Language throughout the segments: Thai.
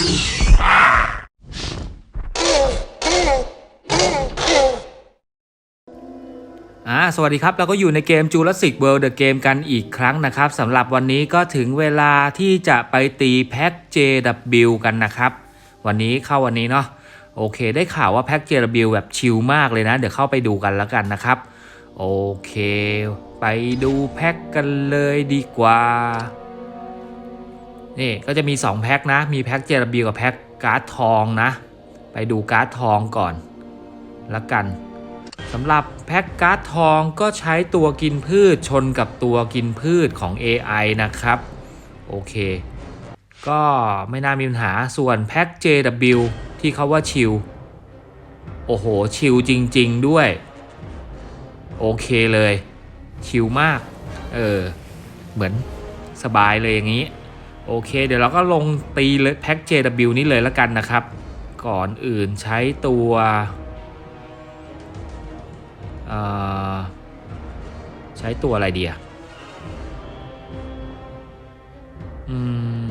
อ่าสวัสดีครับเราก็อยู่ในเกม Jurassic World The Game กันอีกครั้งนะครับสำหรับวันนี้ก็ถึงเวลาที่จะไปตีแพ็ก JW กันนะครับ วันนี้เข้าวันนี้เนาะโอเค ได้ข่าวว่าแพ็ก JW แบบชิลมากเลยนะ เดี๋ยวเข้าไปดูกันแล้วกันนะครับ โอเค ไปดูแพ็กกันเลยดีกว่า นี่ก็จะมี 2 แพ็กนะ มีแพ็ก JW กับแพ็กการ์ดทองนะ ไปดูการ์ดทองก่อนล้วกันสำหรับแพ็กการ์ดทองก็ใช้ตัวกินพืชชนกับตัวกินพืชของ AI นะครับ โอเค ก็ไม่น่ามีปัญหาส่วนแพ็ก JW ที่เขาว่าชิลโอ้โห ชิลจริง ๆ ด้วย โอเคเลย ชิลมาก เออ เหมือนสบายเลยอย่างนี้ โอเค เดี๋ยวเราก็ลงตีเลยแพ็ก JW นี้เลยแล้วกันนะครับ ก่อนอื่นใช้ตัวใช้ตัวอะไรเดีอะอืม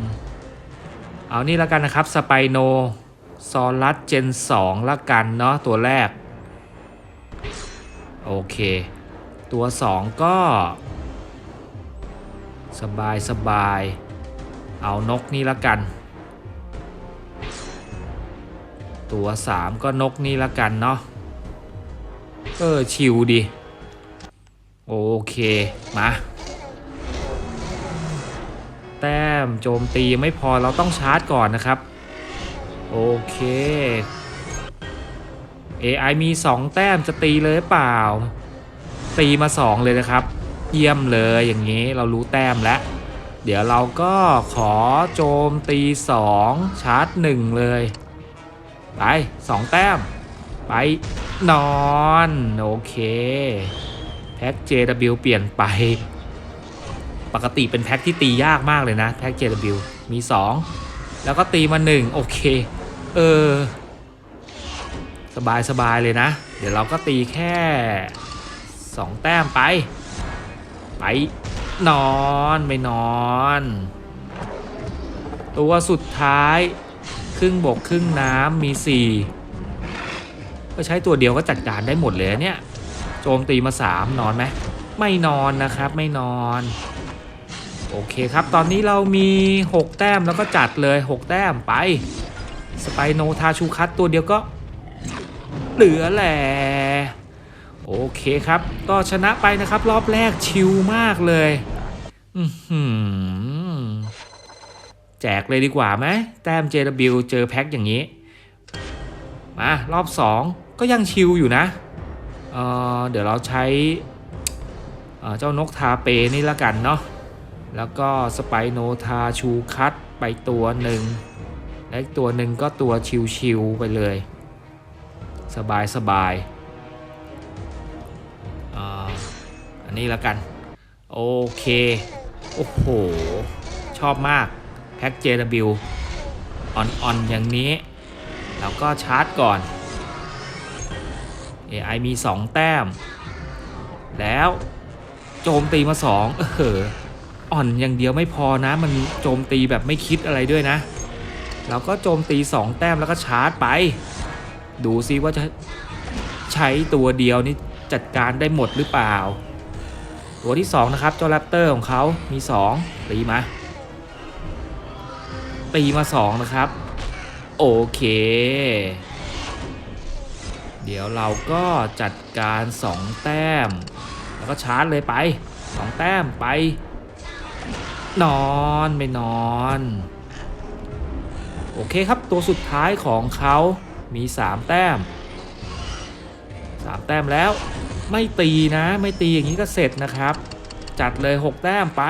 เอานี่แล้วกันนะครับสไปโนซอรัสเจน2ละกันเนาะตัวแรก โอเค ตัว 2 ก็ สบายสบาย เอานกนี่ละกัน ตัว 3 ก็นกนี่ละกันเนาะเออชิวดี โอเค มา แต้มโจมตีไม่พอเราต้องชาร์จก่อนนะครับ โอเค AI มี 2 แต้มจะตีเลยเปล่า ตีมา 2 เลยนะครับ เยี่ยมเลยอย่างนี้เรารู้แต้มแล้ว เดี๋ยวเราก็ขอโจมตี2ชาร์จ1เลย ไป2แต้ม ไปนอน โอเค แพ็ก JW เปลี่ยนไป ปกติเป็นแพ็กที่ตียากมากเลยนะ แพ็ก JW มี 2 แล้วก็ตีมา 1 โอเค เออ สบายสบายเลยนะ เดี๋ยวเราก็ตีแค่ 2 แต้มไป ไป นอนไม่นอน ตัวสุดท้าย ครึ่งบกครึ่งน้ำมี4ก็ใช้ตัวเดียวก็จัดการได้หมดเลยเนี่ย โจมตีมา3นอนไหมไม่นอนนะครับไม่นอน โอเคครับ ตอนนี้เรามี 6 แต้มแล้วก็จัดเลย 6 แต้มไป สไปโนทาชูคัตตัวเดียวก็ เหลือแหละ โอเคครับ ก็ชนะไปนะครับ รอบแรกชิลมากเลยแจกเลยดีกว่าไหมแต้ม JW เจอแพ็คอย่างนี้ มารอบ 2 ก็ยังชิลอยู่นะเเดี๋ยวเราใช้เเจ้านกทาเปนี่ละกันเนาะแล้วก็สไปโนทาชูคัตไปตัวหนึ่งและตัวหนึ่งก็ตัวชิวๆไปเลย สบายสบาย อันนี้และกัน โอเค โอ้โห ชอบมาก แพ็ก JW อ่อนๆอย่างนี้ แล้วก็ชาร์จก่อน AI มี 2 แต้ม แล้วโจมตีมา 2 เอออ่อนอย่างเดียวไม่พอนะ มันโจมตีแบบไม่คิดอะไรด้วยนะ แล้วก็โจมตี 2 แต้มแล้วก็ชาร์จไป ดูซิว่าจะใช้ตัวเดียวนี่จัดการได้หมดหรือเปล่า ตัวที่ 2 นะครับ เจ้าแรปเตอร์ของเขามี 2 ตีมา ตีมา 2 นะครับ โอเค เดี๋ยวเราก็จัดการ 2 แต้ม แล้วก็ชาร์จเลยไป 2 แต้มไป นอนไม่นอน โอเคครับตัวสุดท้ายของเขามี 3 แต้ม 3 แต้มแล้ว ไม่ตีนะ ไม่ตีอย่างนี้ก็เสร็จนะครับ จัดเลย 6 แต้มไป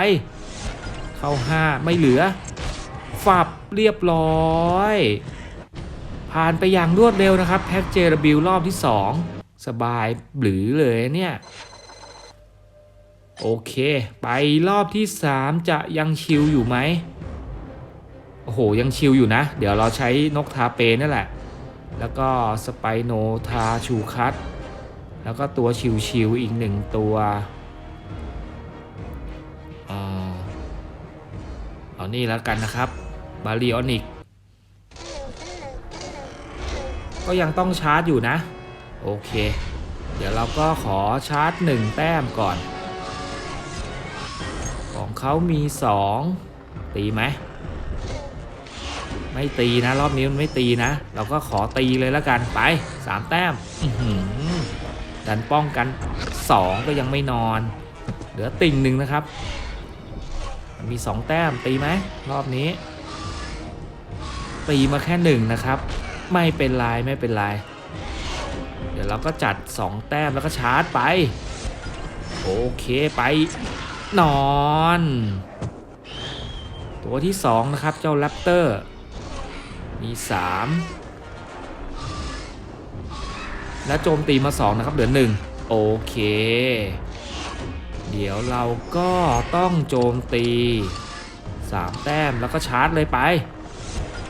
เข้า 5 ไม่เหลือ ฝับเรียบร้อย ผ่านไปอย่างรวดเร็วนะครับแพ็ก JW รอบที่ 2 สบายหรือเลยเนี่ยโอเค ไปรอบที่ 3 จะยังชิลอยู่ไหมโอ้โห ยังชิลอยู่นะ เดี๋ยวเราใช้นกทาเปนั่นแหละ แล้วก็สไปโนทาชูคัต แล้วก็ตัวชิวๆอีกหนึ่งตัวเอานี่แล้วกันนะครับ บาริออนิก ก็ยังต้องชาร์จอยู่นะ โอเค เดี๋ยวเราก็ขอชาร์จหนึ่งแต้มก่อน ของเขามี 2 ตีไหม ไม่ตีนะ รอบนี้มันไม่ตีนะ เราก็ขอตีเลยแล้วกันไป 3 แต้ม ดันป้องกัน 2 ก็ยังไม่นอน เหลือติ่งหนึ่งนะครับ มันมี 2 แต้มตีไหมรอบนี้ ตีมาแค่หนึ่งนะครับ ไม่เป็นไรไม่เป็นไร เดี๋ยวเราก็จัด 2 แต้มแล้วก็ชาร์จไป โอเคไปนอน ตัวที่ 2 นะครับ เจ้าแรปเตอร์ มี 3 และโจมตีมา 2 นะครับ เหลือ 1 โอเค เดี๋ยวเราก็ต้องโจมตี 3 แต้มแล้วก็ชาร์จเลยไป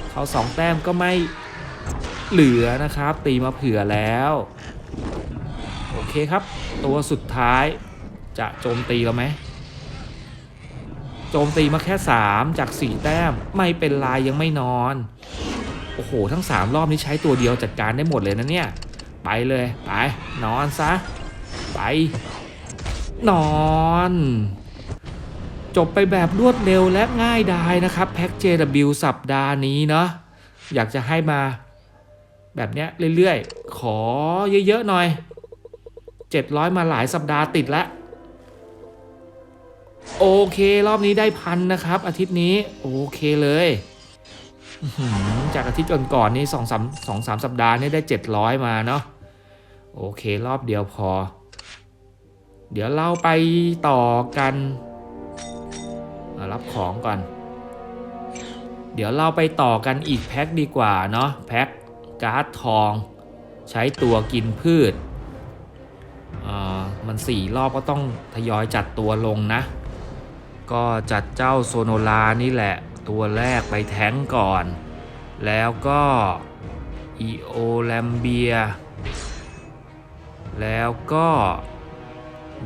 เขา2 แต้มก็ไม่เหลือนะครับ ตีมาเผื่อแล้ว โอเคครับ ตัวสุดท้ายจะโจมตีเราไหมโจมตีมาแค่ 3 จาก 4 แต้มไม่เป็นไรยังไม่นอน โอ้โห ทั้ง 3 รอบนี้ใช้ตัวเดียวจัดการได้หมดเลยนะเนี่ย ไปเลยไปนอนซะไปนอน จบไปแบบรวดเร็วและง่ายดายนะครับแพ็ก JW สัปดาห์นี้เนาะอยากจะให้มา แบบเนี้ยเรื่อยๆ ขอเยอะๆหน่อย 700 มาหลายสัปดาห์ติดแล้วโอเครอบนี้ได้พันนะครับ อาทิตย์นี้ โอเคเลย จากอาทิตย์ก่อนๆนี่สองสามสองสามสัปดาห์นี่ได้เจ็ดร้อยมาเนาะโอเครอบเดียวพอ เดี๋ยวเราไปต่อกันรับของก่อน เดี๋ยวเราไปต่อกันอีกแพ็คดีกว่าเนาะแพ็คการ์ดทอง ใช้ตัวกินพืชมันสี่รอบก็ต้องทยอยจัดตัวลงนะ ก็จัดเจ้าโซโนลานี่แหละ ตัวแรกไปแท้งก่อน แล้วก็อีโอแลมเบีย แล้วก็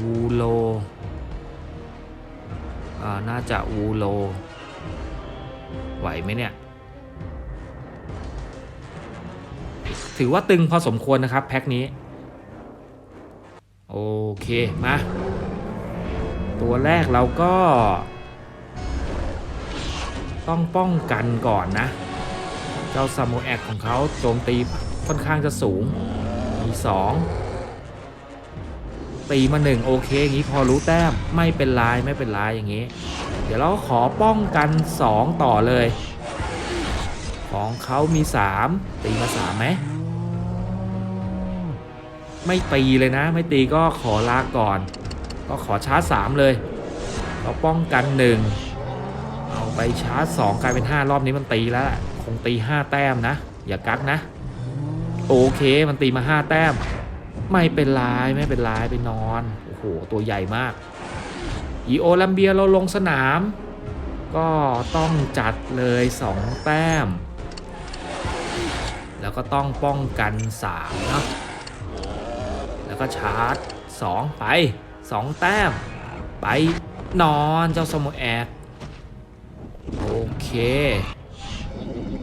วูโลน่าจะวูโล ไหวไหมเนี่ย ถือว่าตึงพอสมควรนะครับ แพ็คนี้ โอเค มา ตัวแรกเราก็ ต้องป้องกันก่อนนะ เจ้าซามูแอกของเขาโจมตีค่อนข้างจะสูง มีสองตีมาหนึ่งโอเค อย่างนี้พอรู้แต้มไม่เป็นไรไม่เป็นไรอย่างนี้ เดี๋ยวเราขอป้องกัน 2 ต่อเลย ของเขามี 3 ตีมา3ไหมไม่ตีเลยนะ ไม่ตีก็ขอลาก่อน ก็ขอชาร์จ3เลย เราป้องกัน 1 ไปชาร์จ2กลายเป็น 5 รอบนี้มันตีแล้วคงตี 5 แต้มนะ อย่ากักนะ โอเคมันตีมา 5 แต้ม ไม่เป็นไรไม่เป็นไรไปนอน โอ้โห ตัวใหญ่มากอีโอลัมเบียเราลงสนาม ก็ต้องจัดเลย 2 แต้ม แล้วก็ต้องป้องกัน3เนาะแล้วก็ชาร์จ 2 ไป 2 แต้ม ไปนอนเจ้าสมุแอกโอ เค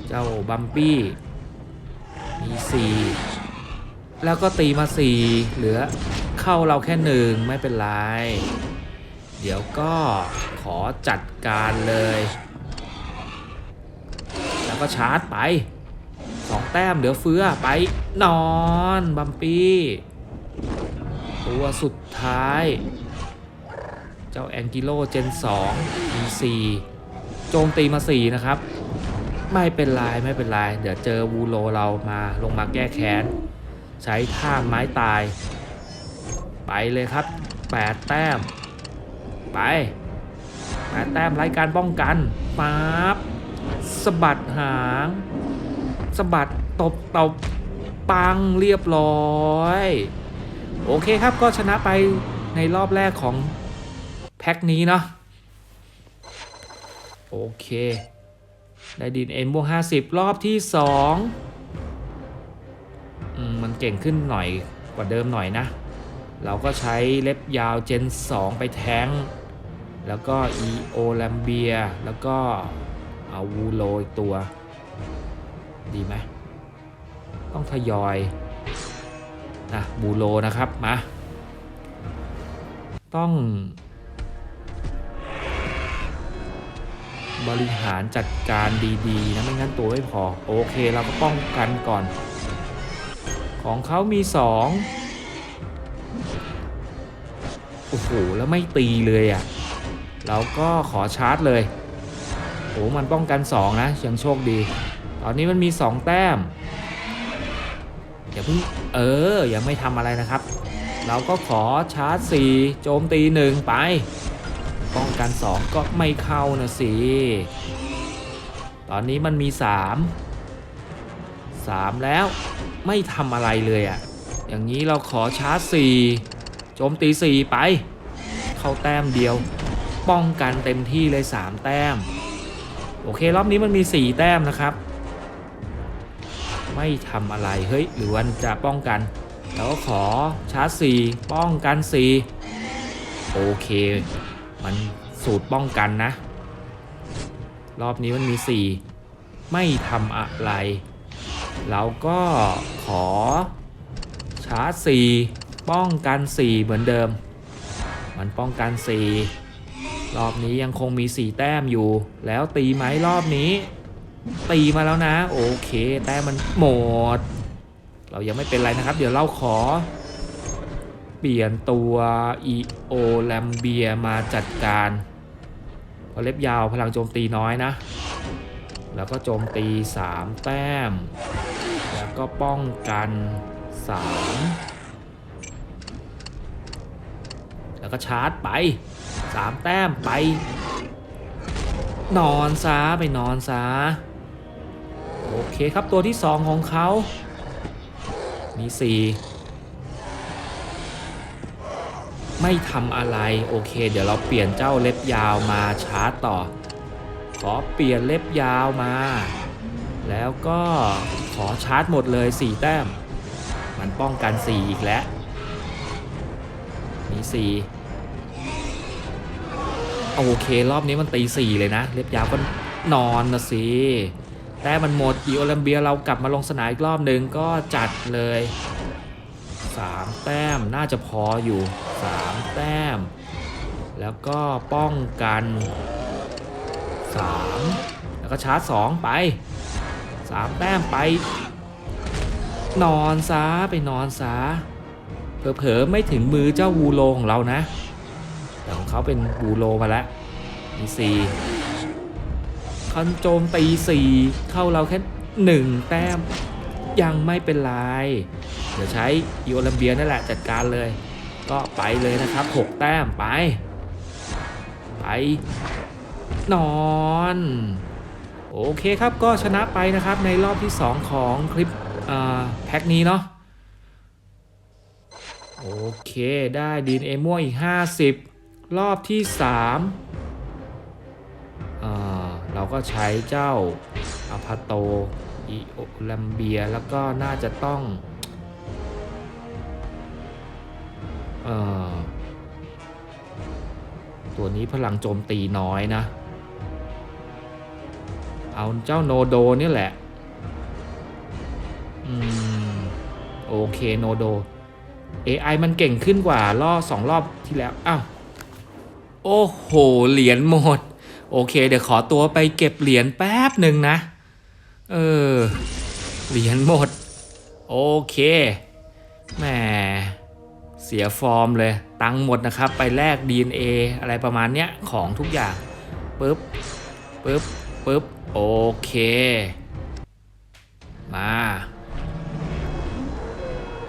เจ้าบัมปี้มี4แล้วก็ตีมา4เหลือเข้าเราแค่หนึ่งไม่เป็นไร เดี๋ยวก็ขอจัดการเลย แล้วก็ชาร์จไป2แต้มเดี๋ยวเฟือไปนอนบัมปี้ตัวสุดท้าย เจ้าแองกิโลเจน2มี4 โจมตีมา4นะครับ ไม่เป็นไรไม่เป็นไรเดี๋ยวเจอวูโรเรามาลงมาแก้แค้น ใช้ท่าไม้ตาย ไปเลยครับ 8 แต้ม ไป8แต้มไร้การป้องกันปั๊บสะบัดหางสะบัดตบตบปังเรียบร้อย โอเคครับก็ชนะไปในรอบแรกของแพ็คนี้เนาะ โอเค ได้ดินเอ็นบวกห้าสิบรอบที่สองมมันเก่งขึ้นหน่อยกว่าเดิมหน่อยนะ เราก็ใช้เล็บยาวเจน 2 ไปแทง แล้วก็ EO แลมเบีย แล้วก็เอาวูโลอีกตัว ดีไหมต้องทยอยนะบูโรนะครับมาต้อง บริหารจัดการดีๆนะไม่งั้นตัวไม่พอ โอเคเราก็ป้องกันก่อน ของเขามีสองโอ้โหแล้วไม่ตีเลยอะ่ะเราก็ขอชาร์จเลยโอ้มันป้องกันสองนะยังโชคดี ตอนนี้มันมีสองแต้มอย่าเพิ่งเออยังไม่ทำอะไรนะครับ เราก็ขอชาร์จสี่โจมตีหนึ่งไป ป้องกันสองก็ไม่เข้านะสิ ตอนนี้มันมีสามสามแล้วไม่ทำอะไรเลยอะ่ะ อย่างนี้เราขอชาร์จสี่โจมตีสี่ไป เข้าแต้มเดียว ป้องกันเต็มที่เลยสามแต้ม โอเค รอบนี้มันมีสี่แต้มนะครับ ไม่ทำอะไร เฮ้ย หรือวันจะป้องกันแล้วก็ขอชาร์จสี่ป้องกันสี่โอเค มันสูตรป้องกันนะ รอบนี้มันมี 4 ไม่ทำอะไรเราก็ขอชาร์จ4ป้องกัน 4 เหมือนเดิม มันป้องกัน 4 รอบนี้ยังคงมี 4 แต้มอยู่ แล้วตีไหมรอบนี้ ตีมาแล้วนะ โอเค แต้มมันหมด เรายังไม่เป็นไรนะครับ เดี๋ยวเราขอ เปลี่ยนตัวอีโอแลมเบียมาจัดการเพราะเล็บยาวพลังโจมตีน้อยนะ แล้วก็โจมตี 3 แต้ม แล้วก็ป้องกัน 3 แล้วก็ชาร์จไป 3 แต้มไป นอนซาไปนอนซาโอเคครับตัวที่ 2 ของเขามี 4 ไม่ทำอะไรโอเค เดี๋ยวเราเปลี่ยนเจ้าเล็บยาวมาชาร์จต่อ ขอเปลี่ยนเล็บยาวมา แล้วก็ขอชาร์จหมดเลย 4 แต้ม มันป้องกัน 4 อีกแล้ว มี 4 โอเค รอบนี้มันตี 4 เลยนะ เล็บยาวก็นอนนะสิแต่มันหมดอีโอลัมเบียเรากลับมาลงสนามอีกรอบหนึ่งก็จัดเลย 3 แต้มน่าจะพออยู่ 3 แต้ม แล้วก็ป้องกัน 3 แล้วก็ชาร์จ 2 ไป 3 แต้มไป นอนซาไปนอนซาเผลอๆไม่ถึงมือเจ้าวูโลของเรานะ แต่ของเขาเป็นวูโลมาแล้วมีสี่คันโจมตีสี่เข้าเราแค่หนึ่งแต้มยังไม่เป็นไร ดี๋ยวใช้อีโอลัมเบียนั่นแหละจัดการเลย ก็ไปเลยนะครับ 6 แต้มไป ไป นอน โอเคครับก็ชนะไปนะครับในรอบที่ 2 ของคลิปแพ็คนี้เนาะโอเคได้ดีนเอม่วงอีก 50 รอบที่3อ่าเราก็ใช้เจ้าอพาโตอีโอลัมเบียแล้วก็น่าจะต้อง ตัวนี้พลังโจมตีน้อยนะ เอาเจ้าโนโดนี่แหละ อืม โอเคโนโด AI มันเก่งขึ้นกว่ารอบสองรอบที่แล้ว อ้าว โอ้โห เหรียญหมด โอเค เดี๋ยวขอตัวไปเก็บเหรียญแป๊บหนึ่งนะ เออ เหรียญหมด โอเคแหม เสียฟอร์มเลย ตังหมดนะครับ ไปแลก DNA อะไรประมาณเนี้ย ของทุกอย่างปึ๊บปึ๊บปึ๊บโอเค มา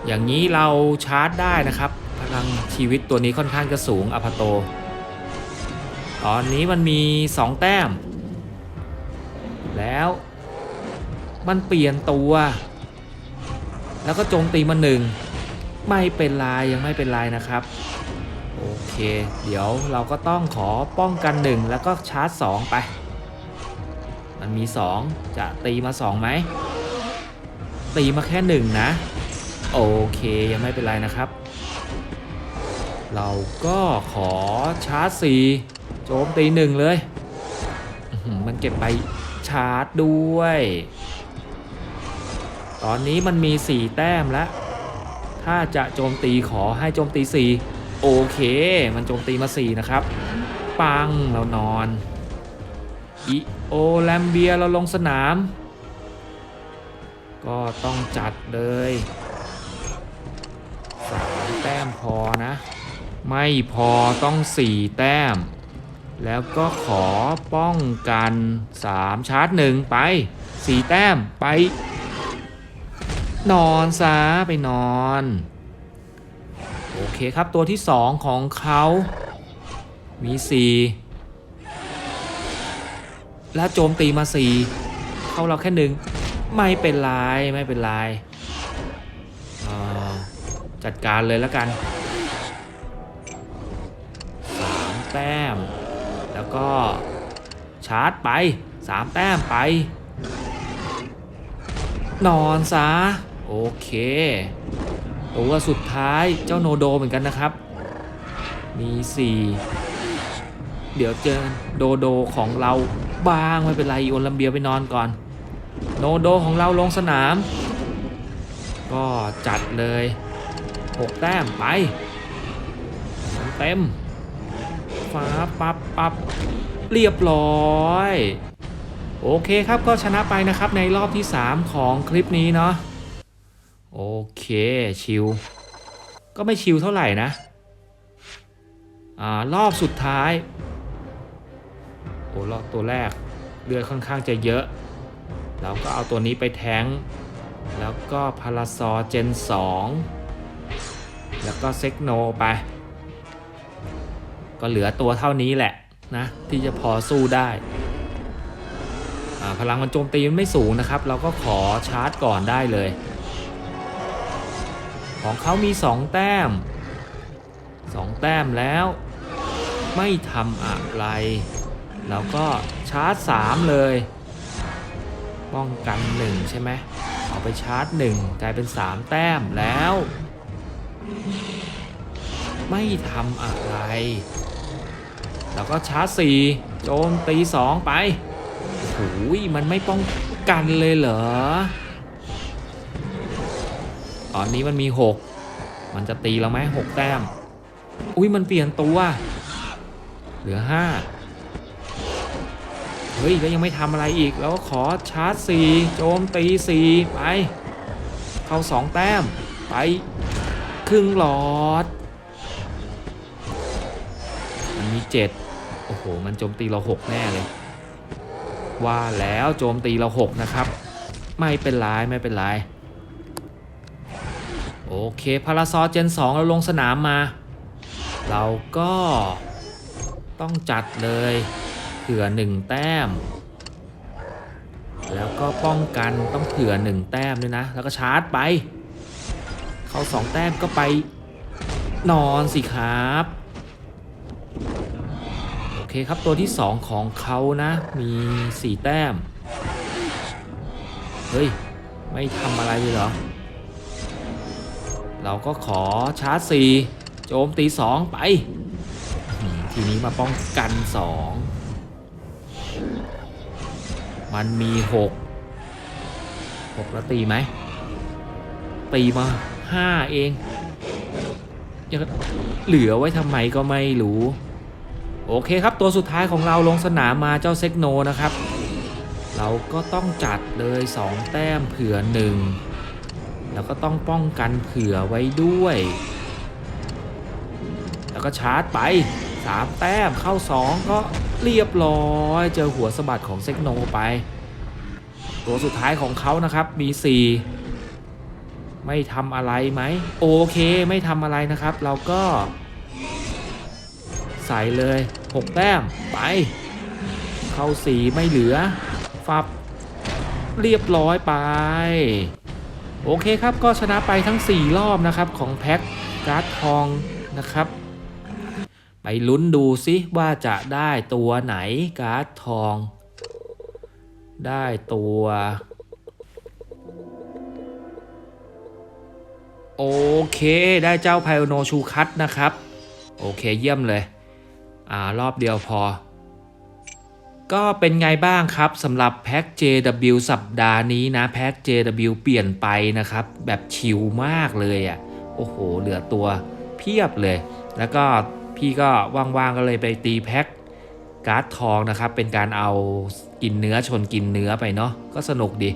อย่างนี้เราชาร์จได้นะครับ พลังชีวิตตัวนี้ค่อนข้างจะสูงอพาโต ตอนนี้มันมี 2 แต้ม แล้วมันเปลี่ยนตัว แล้วก็โจมตีมาหนึ่ง ไม่เป็นไรยังไม่เป็นไรนะครับ โอเค เดี๋ยวเราก็ต้องขอป้องกันหนึ่งแล้วก็ชาร์จ 2 ไป มันมี 2 จะตีมา2ไหมตีมาแค่หนึ่งนะ โอเคยังไม่เป็นไรนะครับ เราก็ขอชาร์จ 4 โจมตีหนึ่งเลย มันเก็บไปชาร์จด้วย ตอนนี้มันมี 4 แต้มแล้ว ถ้าจะโจมตีขอให้โจมตี 4 โอเค มันโจมตีมา 4 นะครับ ปังเรานอนอีโอแลมเบียเราลงสนาม ก็ต้องจัดเลยสามแต้มพอนะ ไม่พอต้อง 4 แต้ม แล้วก็ขอป้องกัน 3 ชาร์จหนึ่งไป 4 แต้มไป นอนซะไปนอน โอเคครับตัวที่2ของเขามี4แล้วโจมตีมา4เข้าเราแค่หนึ่งไม่เป็นไรไม่เป็นไรจัดการเลยแล้วกัน3แต้ม แล้วก็ชาร์จไป3แต้มไป นอนซะ โอเค ตัวสุดท้ายเจ้าโนโดเหมือนกันนะครับ มี 4 เดี๋ยวเจอโดโดของเราบ้างไม่เป็นไรโอลัมเบียไปนอนก่อน โนโดของเราลงสนาม ก็จัดเลย 6 แต้มไป เต็มฟ้าปับปับเรียบร้อย โอเคครับก็ชนะไปนะครับในรอบที่ 3 ของคลิปนี้เนาะ โอเค ชิลก็ไม่ชิลเท่าไหร่นะ อ่ารอบสุดท้าย โอ้รอบตัวแรกเลือดค่อนข้างจะเยอะ เราก็เอาตัวนี้ไปแทง แล้วก็พาราซอเจน 2 แล้วก็เซกโนไป ก็เหลือตัวเท่านี้แหละนะ ที่จะพอสู้ได้อ่าพลังมันโจมตีมันไม่สูงนะครับ เราก็ขอชาร์จก่อนได้เลย ของเขามี 2 แต้ม 2 แต้มแล้ว ไม่ทำอะไรเราก็ชาร์จ 3 เลย ป้องกัน 1 ใช่ไหมเอาไปชาร์จ 1 กลายเป็น 3 แต้มแล้ว ไม่ทำอะไร แล้วก็ชาร์จ 4 โจมตี 2 ไปโอ้โหมันไม่ป้องกันเลยเหรอ ตอนนี้มันมี 6 มันจะตีเราไหม6แต้ม อุ้ยมันเปลี่ยนตัว เหลือ 5 เฮ้ยแล้วยังไม่ทำอะไรอีก แล้วขอชาร์จ 4 โจมตี 4 ไป เข้า 2 แต้ม ไป ครึ่งหลอด มันมี 7 โอ้โห มันโจมตีเรา 6 แน่เลย ว่าแล้วโจมตีเรา 6 นะครับ ไม่เป็นไรไม่เป็นไร โอเคพาราซอเจน 2 เราลงสนามมา เราก็ต้องจัดเลยเผื่อ 1 แต้ม แล้วก็ป้องกันต้องเผื่อ 1 แต้มด้วยนะ แล้วก็ชาร์จไป เข้า 2 แต้มก็ไปนอนสิครับโอเคครับ ตัวที่ 2 ของเขานะ มี 4 แต้ม เฮ้ย ไม่ทำอะไรเลยเหรอ เราก็ขอชาร์จ4โจมตี2ไป ทีนี้มาป้องกัน2มันมี6 6แล้วตีไหม ตีมา5เองจะเหลือไว้ทำไมก็ไม่รู้ โอเคครับตัวสุดท้ายของเราลงสนามมาเจ้าเซกโนนะครับ เราก็ต้องจัดเลย 2 แต้มเผื่อ1 แล้วก็ต้องป้องกันเผื่อไว้ด้วย แล้วก็ชาร์จไป 3 แต้มเข้า 2 ก็เรียบร้อย เจอหัวสะบัดของเซกโนไป ตัวสุดท้ายของเขานะครับมี 4 ไม่ทำอะไรไหม โอเคไม่ทำอะไรนะครับ เราก็ ใส่เลย 6 แต้มไป เข้าสีไม่เหลือ ฟับเรียบร้อยไป โอเคครับก็ชนะไปทั้ง 4 รอบนะครับของแพ็คการ์ดทองนะครับ ไปลุ้นดูซิว่าจะได้ตัวไหนการ์ดทอง ได้ตัวโอเคได้เจ้าไพโอโนชูคัตนะครับ โอเคเยี่ยมเลย อ่ารอบเดียวพอ ก็เป็นไงบ้างครับสำหรับแพ็ก JW สัปดาห์นี้นะแพ็ก JW เปลี่ยนไปนะครับ แบบชิลมากเลยอะ่ะโอ้โห เหลือตัวเพียบเลย แล้วก็พี่ก็ว่างๆก็เลยไปตีแพ็กการ์ดทองนะครับ เป็นการเอากินเนื้อชนกินเนื้อไปเนาะก็สนุกดี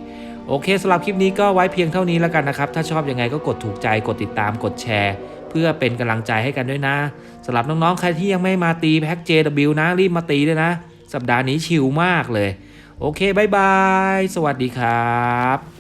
โอเคสำหรับคลิปนี้ก็ไว้เพียงเท่านี้แล้วกันนะครับ ถ้าชอบยังไงก็กดถูกใจกดติดตามกดแชร์ เพื่อเป็นกำลังใจให้กันด้วยนะสำหรับน้องๆใครที่ยังไม่มาตีแพ็ก JW นะรีบมาตีด้วยนะ สัปดาห์นี้ชิลมากเลย โอเคบายบาย สวัสดีครับ